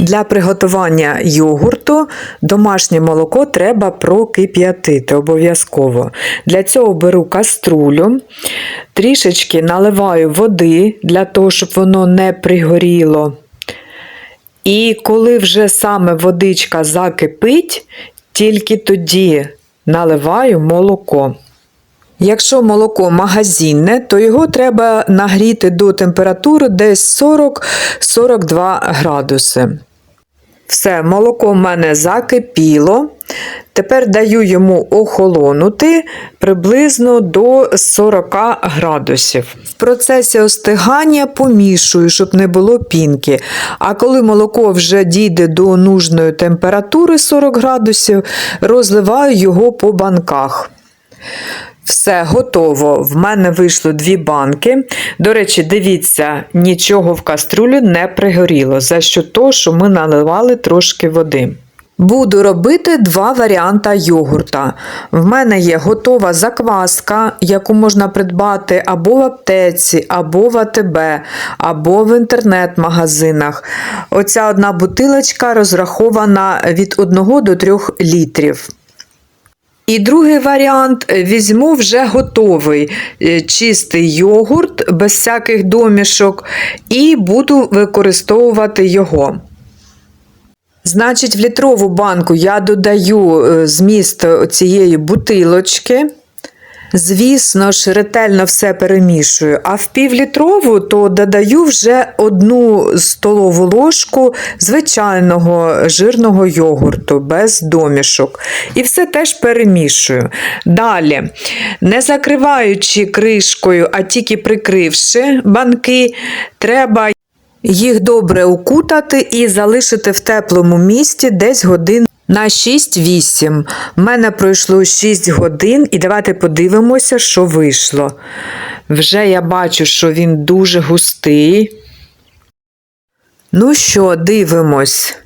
Для приготування йогурту домашнє молоко треба прокип'ятити обов'язково. Для цього беру каструлю, трішечки наливаю води для того, щоб воно не пригоріло. І коли вже саме водичка закипить, тільки тоді наливаю молоко. Якщо молоко магазинне, то його треба нагріти до температури десь 40-42 градуси. Все, молоко в мене закипіло. Тепер даю йому охолонути приблизно до 40 градусів. В процесі остигання помішую, щоб не було пінки. А коли молоко вже дійде до нужної температури 40 градусів, розливаю його по банках. Все готово. В мене вийшло дві банки. До речі, дивіться, нічого в каструлі не пригоріло, за що то, що ми наливали трошки води. Буду робити два варіанти йогурта. В мене є готова закваска, яку можна придбати або в аптеці, або в АТБ, або в інтернет-магазинах. Оця одна бутилочка розрахована від 1 до 3 літрів. І другий варіант візьму вже готовий е, чистий йогурт без всяких домішок і буду використовувати його. Значить, в літрову банку я додаю е, зміст цієї бутилочки. Звісно ж, ретельно все перемішую, а в півлітрову то додаю вже одну столову ложку звичайного жирного йогурту без домішок. І все теж перемішую. Далі, не закриваючи кришкою, а тільки прикривши банки, треба їх добре укутати і залишити в теплому місці десь годин на 6-8. У мене пройшло 6 годин, і давайте подивимося, що вийшло. Вже я бачу, що він дуже густий. Ну що, дивимось.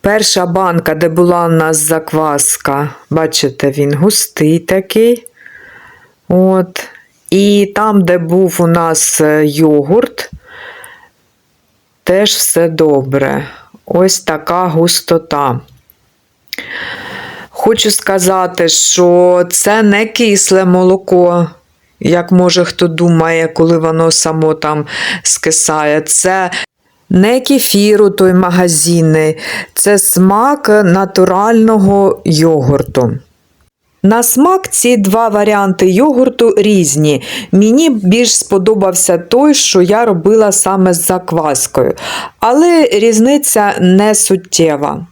Перша банка, де була у нас закваска, бачите, він густий такий. От. І там, де був у нас е, йогурт, теж все добре. Ось така густота. Хочу сказати, що це не кисле молоко, як може хто думає, коли воно само там скисає. Це не кефіру той магазинний, це смак натурального йогурту. На смак ці два варіанти йогурту різні. Мені більш сподобався той, що я робила саме з закваскою, але різниця не суттєва.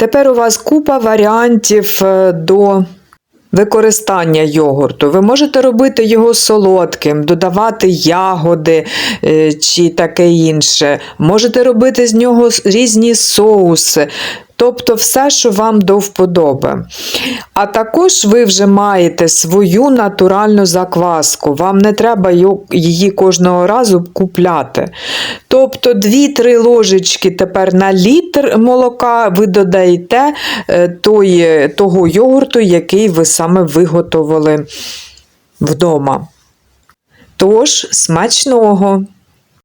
Тепер у вас купа варіантів е, до використання йогурту. Ви можете робити його солодким, додавати ягоди е, чи таке інше. Можете робити з нього різні соуси. Тобто все, що вам до вподоби. А також ви вже маєте свою натуральну закваску. Вам не треба її кожного разу купляти. Тобто 2-3 ложечки тепер на літр молока ви додаєте е, той, того йогурту, який ви саме виготовили вдома. Тож, смачного!